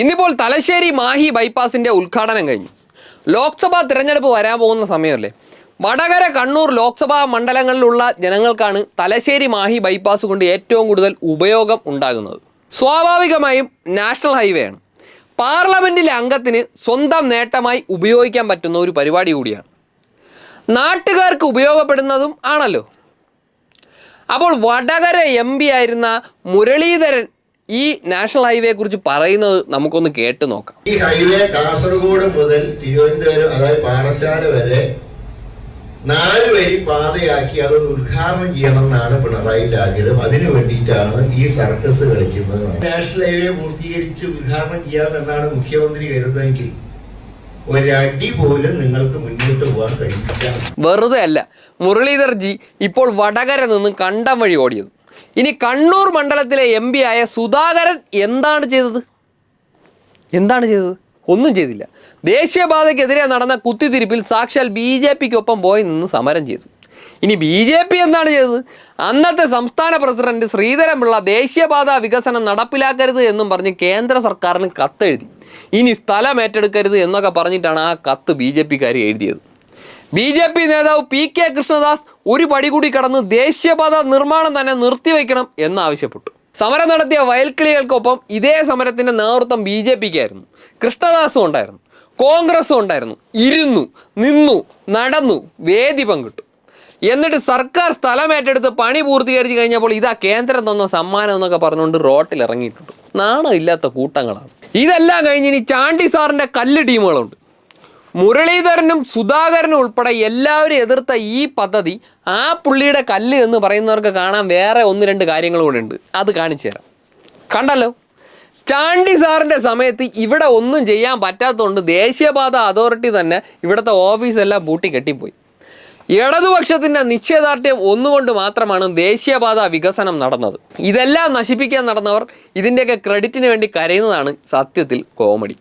ഇന്നിപ്പോൾ തലശ്ശേരി മാഹി ബൈപ്പാസിന്റെ ഉദ്ഘാടനം കഴിഞ്ഞു. ലോക്സഭാ തിരഞ്ഞെടുപ്പ് വരാൻ പോകുന്ന സമയമല്ലേ? വടകര കണ്ണൂർ ലോക്സഭാ മണ്ഡലങ്ങളിലുള്ള ജനങ്ങൾക്കാണ് തലശ്ശേരി മാഹി ബൈപ്പാസ് കൊണ്ട് ഏറ്റവും കൂടുതൽ ഉപയോഗം ഉണ്ടാകുന്നത്. സ്വാഭാവികമായും നാഷണൽ ഹൈവേ ആണ്. പാർലമെന്റിലെ അംഗത്തിന് സ്വന്തം നേട്ടമായി ഉപയോഗിക്കാൻ പറ്റുന്ന ഒരു പരിപാടി കൂടിയാണ്. നാട്ടുകാർക്ക് ഉപയോഗപ്പെടുന്നതും ആണല്ലോ. അപ്പോൾ വടകര എം ആയിരുന്ന മുരളീധരൻ ഈ നാഷണൽ ഹൈവേയെ കുറിച്ച് പറയുന്നത് നമുക്കൊന്ന് കേട്ട് നോക്കാം. ഈ ഹൈവേ കാസർഗോഡ് മുതൽ തിരുവനന്തപുരം അതായത് പാറശാല വരെ നാല് വരി പാതയാക്കി അതൊന്ന് ഉദ്ഘാടനം ചെയ്യണമെന്നാണ് പിണറായിന്റെ ആഗ്രഹം അതിനു വേണ്ടിയിട്ടാണ് ഈ സർക്കസ് കളിക്കുന്നത്. നാഷണൽ ഹൈവേ പൂർത്തീകരിച്ച് ഉദ്ഘാടനം ചെയ്യാമെന്നാണ് മുഖ്യമന്ത്രി കരുതുന്നതെങ്കിൽ ഒരടി പോലും നിങ്ങൾക്ക് മുന്നോട്ട് പോകാൻ കഴിയില്ല. വെറുതെ അല്ല മുരളീധർജി ഇപ്പോൾ വടകര നിന്ന് കണ്ടം വഴി ഓടിയത്. ഇനി കണ്ണൂർ മണ്ഡലത്തിലെ എം പി ആയ സുധാകരൻ എന്താണ് ചെയ്തത്? എന്താണ് ചെയ്തത്? ഒന്നും ചെയ്തില്ല. ദേശീയപാതയ്ക്കെതിരെ നടന്ന കുത്തിത്തിരിപ്പിൽ സാക്ഷാൽ ബി ജെ പിക്കൊപ്പം പോയി നിന്ന് സമരം ചെയ്തു. ഇനി ബി ജെ പി എന്താണ് ചെയ്തത്? അന്നത്തെ സംസ്ഥാന പ്രസിഡന്റ് ശ്രീധരൻപിള്ള ദേശീയപാത വികസനം നടപ്പിലാക്കരുത് എന്നും പറഞ്ഞ് കേന്ദ്ര സർക്കാരിന് കത്തെഴുതി. ഇനി സ്ഥലം ഏറ്റെടുക്കരുത് എന്നൊക്കെ പറഞ്ഞിട്ടാണ് ആ കത്ത് ബി ജെ പിക്കാർ എഴുതിയത്. ബി ജെ പി നേതാവ് പി കെ കൃഷ്ണദാസ് ഒരു പടി കൂടി കടന്ന് ദേശീയപാത നിർമ്മാണം തന്നെ നിർത്തിവെക്കണം എന്നാവശ്യപ്പെട്ടു. സമരം നടത്തിയ വയൽക്കിളികൾക്കൊപ്പം ഇതേ സമരത്തിന്റെ നേതൃത്വം ബി ജെ പിക്കായിരുന്നു. കൃഷ്ണദാസും ഉണ്ടായിരുന്നു. കോൺഗ്രസും ഉണ്ടായിരുന്നു. ഇരുന്നു നിന്നു നടന്നു വേദി പങ്കിട്ടു. എന്നിട്ട് സർക്കാർ സ്ഥലം ഏറ്റെടുത്ത് പണി പൂർത്തീകരിച്ച് കഴിഞ്ഞപ്പോൾ ഇതാ കേന്ദ്രം തന്ന സമ്മാനം എന്നൊക്കെ പറഞ്ഞുകൊണ്ട് റോട്ടിൽ ഇറങ്ങിയിട്ടുണ്ട് നാണമില്ലാത്ത കൂട്ടങ്ങളാണ്. ഇതെല്ലാം കഴിഞ്ഞ് ഇനി ചാണ്ടി സാറിന്റെ കല്ല് ടീമുകളുണ്ട്. മുരളീധരനും സുധാകരനും ഉൾപ്പെടെ എല്ലാവരും എതിർത്ത ഈ പദ്ധതി ആ പുള്ളിയുടെ കല്ല് എന്ന് പറയുന്നവർക്ക് കാണാൻ വേറെ ഒന്ന് രണ്ട് കാര്യങ്ങൾ കൂടെ ഉണ്ട്. അത് കാണിച്ചു തരാം. കണ്ടല്ലോ? ചാണ്ടി സാറിന്റെ സമയത്ത് ഇവിടെ ഒന്നും ചെയ്യാൻ പറ്റാത്തതുകൊണ്ട് ദേശീയപാത അതോറിറ്റി തന്നെ ഇവിടുത്തെ ഓഫീസെല്ലാം പൂട്ടി കെട്ടിപ്പോയി. ഇടതുപക്ഷത്തിന്റെ നിശ്ചയദാർഢ്യം ഒന്നുകൊണ്ട് മാത്രമാണ് ദേശീയപാത വികസനം നടന്നത്. ഇതെല്ലാം നശിപ്പിക്കാൻ നടന്നവർ ഇതിന്റെയൊക്കെ ക്രെഡിറ്റിന് വേണ്ടി കരയുന്നതാണ് സത്യത്തിൽ കോമഡി.